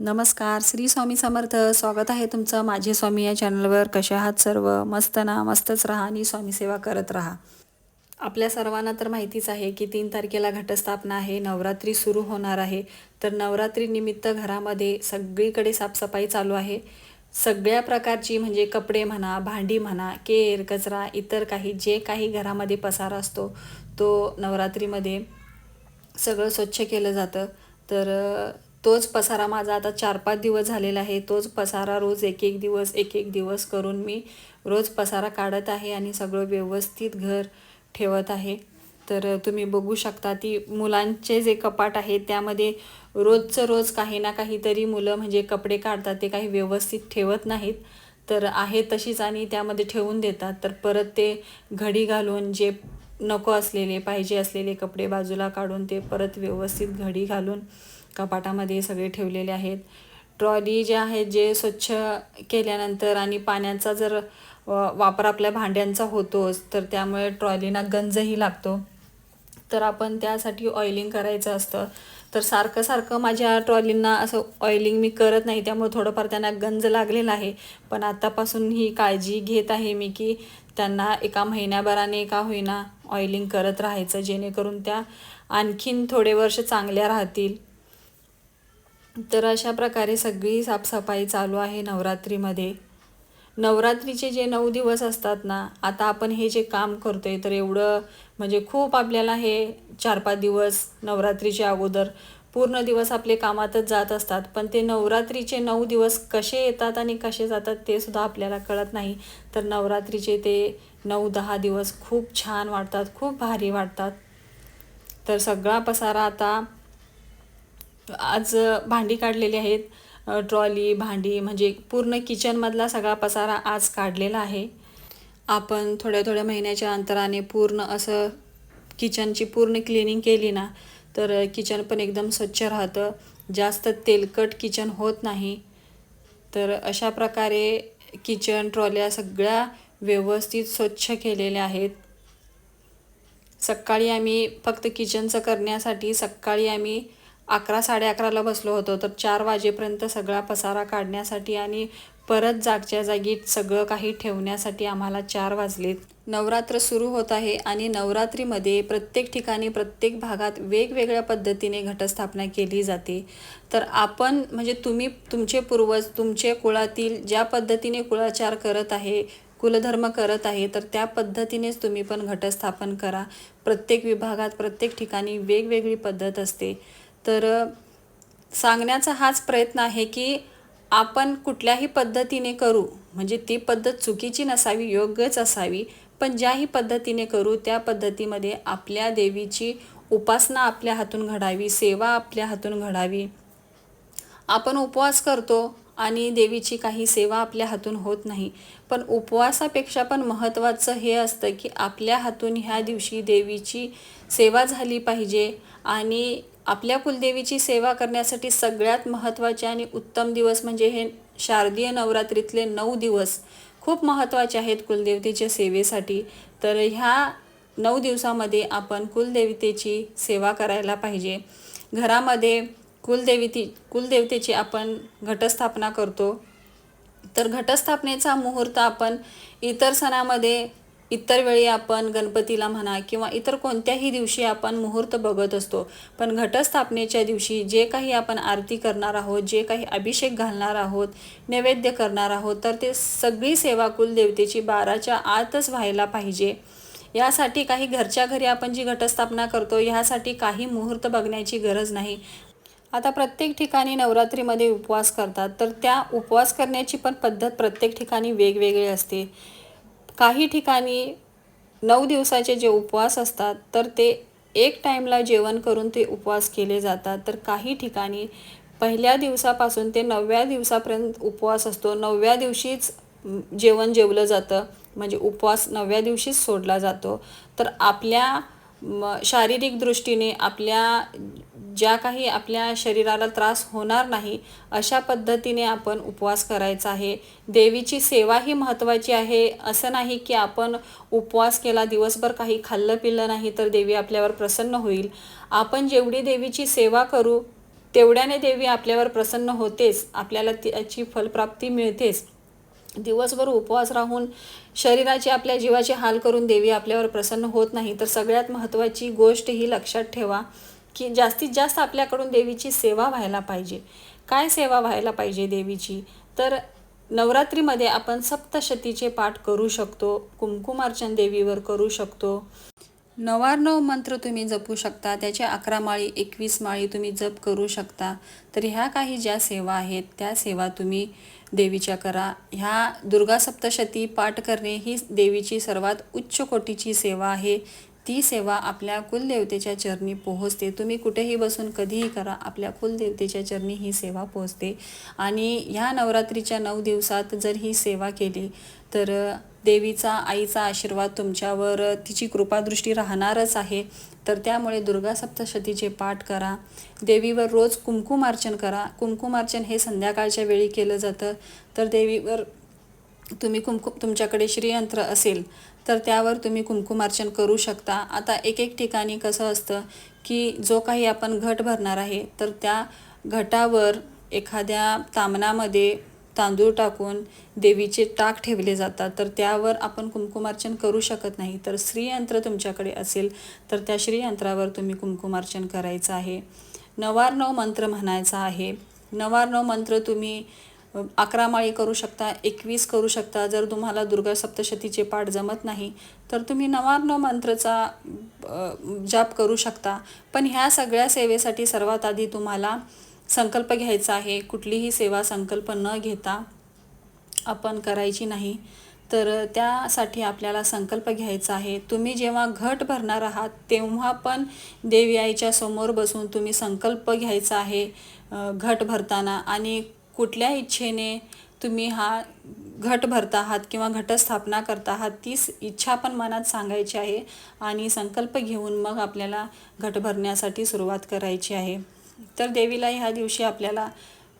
नमस्कार श्री स्वामी समर्थ. स्वागत आहे तुमचं माझे स्वामी या चॅनलवर. कसे आहात सर्व? मस्त ना? मस्तच राहा आणि स्वामी सेवा करत राहा. आपल्या सर्वांना तर माहितीच आहे की तीन तारखेला घटस्थापना आहे नवरात्री सुरू होणार आहे. तर नवरात्रीनिमित्त घरामध्ये सगळीकडे साफसफाई चालू आहे. सगळ्या प्रकारची म्हणजे कपडे म्हणा भांडी म्हणा केर कचरा इतर काही जे काही घरामध्ये पसारा असतो तो नवरात्रीमध्ये सगळं स्वच्छ केलं जातं. तर तोच पसारा माझा आता चार पाच दिवस झालेला आहे. तोच पसारा रोज एक एक दिवस एक एक दिवस करून मी रोज पसारा काढत आहे आणि सगळं व्यवस्थित घर ठेवत आहे. तर तुम्ही बघू शकता ती मुलांचे जे कपाट आहे त्यामध्ये रोजचं रोज काही ना काहीतरी मुलं म्हणजे कपडे काढतात ते काही व्यवस्थित ठेवत नाहीत. तर आहे तशीच आणि त्यामध्ये ठेवून देतात. तर परत ते घडी घालून जे नको असलेले पाहिजे असलेले कपडे बाजूला काढून ते परत व्यवस्थित घडी घालून कपाटामध्ये सगळे ठेवलेले आहेत. ट्रॉली जे आहेत जे स्वच्छ केल्यानंतर आणि पाण्याचा जर वापर आपल्या भांड्यांचा होतोच तर त्यामुळे ट्रॉलीना गंजही लागतो. तर आपण त्यासाठी ऑइलिंग करायचं असतं. तर सारखं सारखं माझ्या ट्रॉलींना असं ऑइलिंग मी करत नाही त्यामुळे थोडंफार त्यांना गंज लागलेला आहे. पण आतापासून ही काळजी घेत आहे मी की त्यांना एका महिन्याभराने का होईना ऑइलिंग करत राहायचं जेणेकरून त्या आणखीन थोडे वर्ष चांगल्या राहतील. तर अशा प्रकारे सगळी साफसफाई चालू आहे नवरात्रीमध्ये. नवरात्रीचे जे नऊ दिवस असतात ना आता आपण हे जे काम करतोय तर एवढं म्हणजे खूप आपल्याला हे चार पाच दिवस नवरात्रीच्या अगोदर पूर्ण दिवस आपले कामातच जात असतात. पण ते नवरात्रीचे नऊ दिवस कसे येतात आणि कसे जातात ते सुद्धा आपल्याला कळत नाही. तर नवरात्रीचे ते नऊ दहा दिवस खूप छान वाटतात खूप भारी वाटतात. तर सगळा पसारा आता आज भांडी काढलेली आहेत. ट्रॉली भांडी म्हणजे पूर्ण किचनमधला सगळा पसारा आज काढलेला आहे. आपण थोड्या थोड्या महिन्याच्या अंतराने पूर्ण असं किचनची पूर्ण क्लिनिंग केली ना तर किचन पण एकदम स्वच्छ राहतं. जास्त तेलकट किचन होत नाही. तर अशा प्रकारे किचन ट्रॉल्या सगळ्या व्यवस्थित स्वच्छ केलेल्या आहेत. सकाळी आम्ही फक्त किचनचं करण्यासाठी सकाळी आम्ही अकरा साडे अकराला बसलो होतो. तर चार वाजेपर्यंत सगळा पसारा काढण्यासाठी आणि परत जागच्या जागी सगळं काही ठेवण्यासाठी आम्हाला चार वाजलेत. नवरात्र सुरू होत आहे आणि नवरात्रीमध्ये प्रत्येक ठिकाणी प्रत्येक भागात वेगवेगळ्या पद्धतीने घटस्थापना केली जाते. तर आपण म्हणजे तुम्ही तुमचे पूर्वज तुमचे कुळातील ज्या पद्धतीने कुळाचार करत आहे कुलधर्म करत आहे तर त्या पद्धतीनेच तुम्ही पण घटस्थापन करा. प्रत्येक विभागात प्रत्येक ठिकाणी वेगवेगळी पद्धत असते. तर सांगण्याचा हाच प्रयत्न आहे की आपण कुठल्याही पद्धतीने करू म्हणजे ती पद्धत चुकीची नसावी योग्यच असावी पण ज्याही पद्धतीने करू त्या पद्धतीमध्ये आपल्या देवीची उपासना आपल्या हातून घडावी सेवा आपल्या हातून घडावी. आपण उपवास करतो आणि देवीची काही सेवा आपल्या हातून होत नाही पण उपवासापेक्षा पण महत्त्वाचं हे असतं की आपल्या हातून ह्या दिवशी देवीची सेवा झाली पाहिजे आणि आपल्या कुलदेवीची सेवा करण्यासाठी सगळ्यात महत्त्वाचे आणि उत्तम दिवस म्हणजे हे शारदीय नवरात्रीतले नऊ दिवस खूप महत्त्वाचे आहेत कुलदेवतेच्या सेवेसाठी. तर ह्या नऊ दिवसामध्ये आपण कुलदेवतेची सेवा करायला पाहिजे. घरामध्ये कुलदेवती कुलदेवतेची आपण घटस्थापना करतो. तर घटस्थापनेचा मुहूर्त आपण इतर सणामध्ये इतर वेळी आपण गणपतीला म्हणा किंवा इतर कोणत्याही दिवशी आपण मुहूर्त बघत असतो. पण घटस्थापनेच्या दिवशी जे काही आपण आरती करणार आहोत जे काही अभिषेक घालणार आहोत नैवेद्य करणार आहोत तर ते सगळी सेवा कुलदेवतेची बाराच्या आतच व्हायला पाहिजे. यासाठी काही घरच्या घरी आपण जी घटस्थापना करतो ह्यासाठी काही मुहूर्त बघण्याची गरज नाही. आता प्रत्येक ठिकाणी नवरात्रीमध्ये उपवास करतात तर त्या उपवास करण्याची पण पद्धत प्रत्येक ठिकाणी वेगवेगळी असते. काही ठिकाणी नऊ दिवसाचे जे उपवास असतात तर ते एक टाईमला जेवण करून ते उपवास केले जातात. तर काही ठिकाणी पहिल्या दिवसापासून ते नवव्या दिवसापर्यंत उपवास असतो. नवव्या दिवशीच जेवण जेवलं जातं. म्हणजे उपवास नवव्या दिवशीच सोडला जातो. तर आपल्या म, शारीरिक दृष्टीने आपल्या ज्या काही आपल्या शरीराला त्रास होणार नाही अशा पद्धतीने आपण उपवास करायचा आहे. देवीची सेवा ही महत्त्वाची आहे. असं नाही की आपण उपवास केला दिवसभर काही खाल्लं पिल्लं नाही तर देवी आपल्यावर प्रसन्न होईल. आपण जेवढी देवीची सेवा करू तेवढ्याने देवी आपल्यावर प्रसन्न होतेच. आपल्याला त्याची फलप्राप्ती मिळतेच. दिवसभर उपवास राहून शरीराची आपल्या जीवाचे हाल करून देवी आपल्यावर प्रसन्न होत नाही तर सगळ्यात महत्त्वाची गोष्ट ही लक्षात ठेवा की जास्तीत जास्त आपल्याकडून देवीची सेवा व्हायला पाहिजे. काय सेवा व्हायला पाहिजे देवीची? तर नवरात्रीमध्ये आपण सप्तशतीचे पाठ करू शकतो कुंकुमार्चन देवीवर करू शकतो. नवारनव मंत्र तुम्ही जपू शकता त्याचे अकरा माळी एकवीस माळी तुम्ही जप करू शकता. तर ह्या काही ज्या सेवा आहेत त्या सेवा तुम्ही देवीच्या करा. ह्या दुर्गा सप्तशती पाठ करणे ही देवीची सर्वात उच्च कोटीची सेवा आहे. ती सेवा आपल्या कुलदेवतेच्या चरणी पोहोचते. तुम्ही कुठेही बसून कधीही करा आपल्या कुलदेवतेच्या चरणी ही सेवा पोहोचते. आणि ह्या नवरात्रीच्या नऊ दिवसात जर ही सेवा केली तर देवीचा आईचा आशीर्वाद तुमच्यावर तिची कृपादृष्टी राहणारच आहे. तर त्यामुळे दुर्गा सप्तशतीचे पाठ करा. देवीवर रोज कुंकुमार्चन करा. कुंकुमार्चन हे संध्याकाळच्या वेळी केलं जातं. तर देवीवर तुम्ही कुंकु तुमच्याकडे श्रीयंत्र असेल तर त्यावर तुम्ही कुंकुमार्चन करू शकता. आता एक एक ठिकाणी कसं असतं की जो काही आपण घट भरणार आहे तर त्या घटावर एखाद्या तामणामध्ये तांदूळ टाकून देवीचे टाक ठेवले जातात तर त्यावर आपण कुंकुमार्चन करू शकत नाही. तर श्रीयंत्र तुमच्याकडे असेल तर त्या श्रीयंत्रावर तुम्ही कुंकुमार्चन करायचं आहे. नवार्णव मंत्र म्हणायचा आहे. नवार्णव मंत्र तुम्ही अकरा माळी करू शकता एकवीस करू शकता. जर तुम्हाला दुर्गा सप्तशतीचे पाठ जमत नाही तर तुम्ही नवार्नव मंत्रचा जाप करू शकता. पण ह्या सगळ्या सेवेसाठी सर्वात आधी तुम्हाला संकल्प घ्यायचा आहे. कुठलीही सेवा संकल्प न घेता आपण करायची नाही. तर त्यासाठी आपल्याला संकल्प घ्यायचा आहे. तुम्ही जेव्हा घट भरणार आहात तेव्हा पण देवी आईच्या समोर बसून तुम्ही संकल्प घ्यायचा आहे घट भरताना. आणि कुठल्या इच्छेने तुम्ही हा घट भरता आहात किंवा घटस्थापना करता आहात तीच इच्छा पण मनात सांगायची आहे. आणि संकल्प घेऊन मग आपल्याला घट भरण्यासाठी सुरुवात करायची आहे. तर देवीला ह्या दिवशी आपल्याला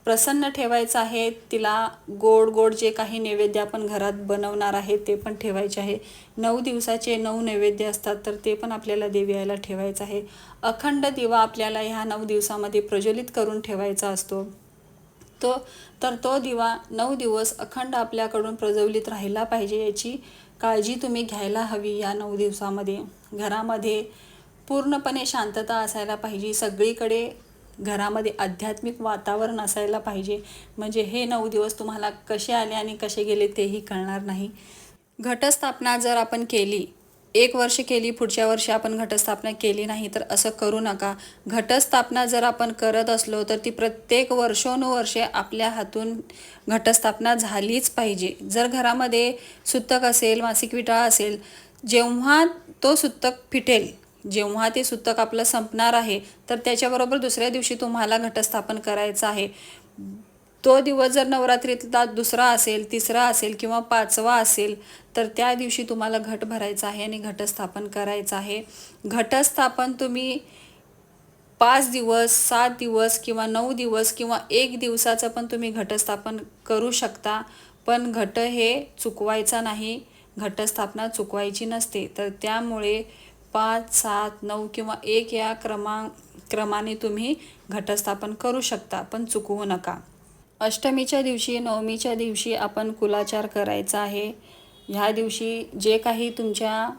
प्रसन्न ठेवायचं आहे. तिला गोड गोड जे काही नैवेद्य आपण घरात बनवणार आहे ते पण ठेवायचे आहे. नऊ दिवसाचे नऊ नैवेद्य असतात तर ते पण आपल्याला देवी आईला ठेवायचं आहे. अखंड दिवा आपल्याला ह्या नऊ दिवसामध्ये प्रज्वलित करून ठेवायचा असतो. तो तर तो दिवा नऊ दिवस अखंड आपल्याकडून प्रज्वलित राहिला पाहिजे याची काळजी तुम्ही घ्यायला हवी या नऊ दिवसामध्ये. घरामध्ये पूर्णपणे शांतता असायला पाहिजे. सगळीकडे घरामध्ये आध्यात्मिक वातावरण असायला पाहिजे. म्हणजे हे नऊ दिवस तुम्हाला कसे आले आणि कसे गेले तेही कळणार नाही. घटस्थापना जर आपण केली एक वर्ष केली पुढच्या वर्षी आपण घटस्थापना केली नाही तर असं करू नका. घटस्थापना जर आपण करत असलो तर ती प्रत्येक वर्षोनुवर्षे आपल्या हातून घटस्थापना झालीच पाहिजे. जर घरामध्ये सुत्तक असेल मासिक विटाळ असेल जेव्हा तो सुतक फिटेल जेव्हा ते सुतक आपलं संपणार आहे तर त्याच्याबरोबर दुसऱ्या दिवशी तुम्हाला घटस्थापन करायचं आहे. तो दिवस जर नवरात्रीतला दुसरा असेल तिसरा असेल किंवा पाचवा असेल तर त्या दिवशी तुम्हाला घट भरायचा आहे आणि घटस्थापन करायचं आहे. घटस्थापन तुम्ही पाच दिवस सात दिवस किंवा नऊ दिवस किंवा एक दिवसाचं पण तुम्ही घटस्थापन करू शकता. पण घट हे चुकवायचा नाही. घटस्थापना चुकवायची नसते. तर त्यामुळे पाच सात नऊ किंवा एक या क्रमा क्रमाने तुम्ही घटस्थापन करू शकता पण चुकवू नका. अष्टमीच्या दिवशी नवमीच्या दिवशी आपण कुलाचार करायचा आहे. ह्या दिवशी जे काही तुमच्या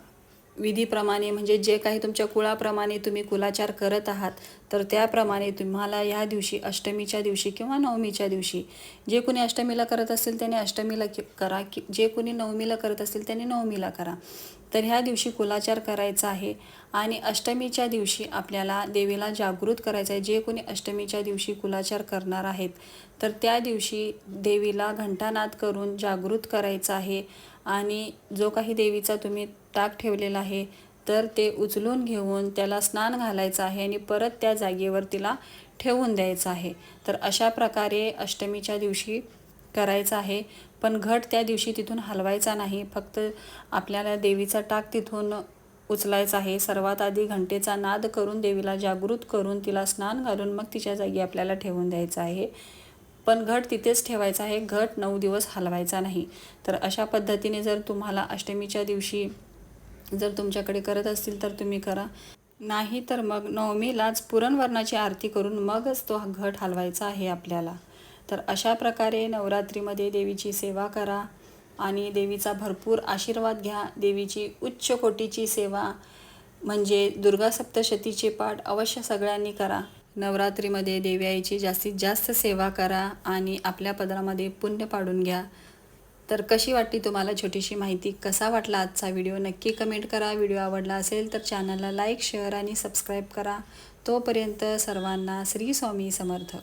विधीप्रमाणे म्हणजे जे काही तुमच्या कुळाप्रमाणे तुम्ही कुलाचार करत आहात तर त्याप्रमाणे तुम्हाला या दिवशी अष्टमीच्या दिवशी किंवा नवमीच्या दिवशी जे कोणी अष्टमीला करत असेल त्याने अष्टमीला करा की जे कोणी नवमीला करत असेल त्याने नवमीला करा. तर ह्या दिवशी कुलाचार करायचा आहे आणि अष्टमीच्या दिवशी आपल्याला देवीला जागृत करायचं आहे. जे कोणी अष्टमीच्या दिवशी कुलाचार करणार आहेत तर त्या दिवशी देवीला घंटानाद करून जागृत करायचं आहे. आणि जो काही देवीचा तुम्ही टाक ठेवलेला आहे तर ते उचलून घेऊन त्याला स्नान घालायचं आहे आणि परत त्या जागेवर तिला ठेवून द्यायचं आहे. तर अशा प्रकारे अष्टमीच्या दिवशी करायचं आहे. पण घट त्या दिवशी तिथून हलवायचा नाही. फक्त आपल्याला देवीचा टाक तिथून उचलायचा आहे. सर्वात आधी घंटेचा नाद करून देवीला जागृत करून तिला स्नान घालून मग तिच्या जागी आपल्याला ठेवून द्यायचं आहे. पण घट तिथेच ठेवायचा आहे घट नऊ दिवस हलवायचा नाही. तर अशा पद्धतीने जर तुम्हाला अष्टमीच्या दिवशी जर तुमच्याकडे करत असतील तर तुम्ही करा. नाही तर मग नवमीलाच पुरणवर्णाची आरती करून मगच तो घट हलवायचा आहे आपल्याला. तर अशा प्रकारे नवरात्रीमध्ये देवीची सेवा करा आणि देवीचा भरपूर आशीर्वाद घ्या. देवीची उच्च कोटीची सेवा म्हणजे दुर्गा सप्तशतीचे पाठ अवश्य सगळ्यांनी करा. नवरात्रीमध्ये देवी आईची जास्तीत जास्त सेवा करा आणि आपल्या पदरामध्ये पुण्य पाडून घ्या. तर कशी वाटली तुम्हाला छोटीशी माहिती? कसा वाटला आजचा व्हिडिओ? नक्की कमेंट करा. व्हिडिओ आवडला असेल तर चॅनलला लाईक शेअर आणि सबस्क्राईब करा. तोपर्यंत सर्वांना श्री स्वामी समर्थ.